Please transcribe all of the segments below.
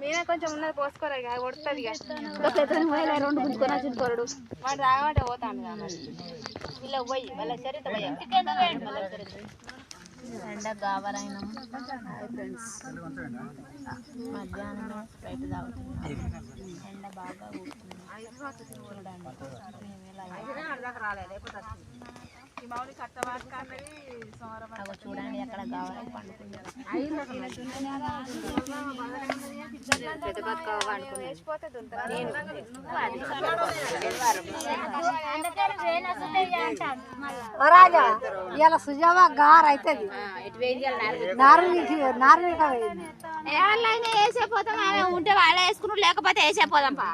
మీనా కొంచెం ఉన్నది పోసుకోరా ఇక కొడుతుంది ఇక. రెండు గుంజుకొని చుట్టుకోరడు వాడు రాగమంటే పోతాను ఇలా పోయి వాళ్ళ చరిత్ర పోయి. ఎండ గావరైనా ఫ్రెండ్స్ మధ్యాహ్నం బయట ఎండ బాగా ఊరుతుంది అగో చూడండి పెద్ద బతుక రాజా ఇలా సుజావా గారు అవుతుంది నారు నారు ఎవరైనా వేసేపోతాం ఆమె ఉంటే వాళ్ళే వేసుకున్నాడు లేకపోతే వేసేపోదాం పా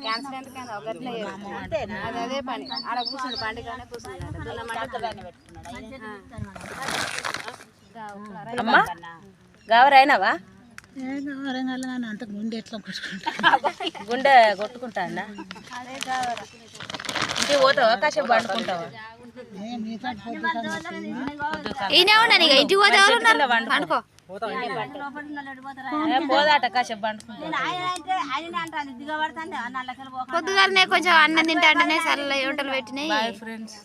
క్యాన్సర్ అదే పని ఆడ కూర్చుండు పండుగనే కూర్చున్నాడు అమ్మా గవరైనవా అంతకు ఎట్లా గుండె కొట్టుకుంటా ఇంటికి పోతావా? కాసేపు పండుకుంటావా? ఈయనే ఉన్నాను ఇక. ఇంటికి పోతే ఎవరు ఉన్నారు? అనుకో కొంచెం అన్నం తింటా అంటేనే సర్లే వంటలు పెట్టినాయి. ఫ్రెండ్స్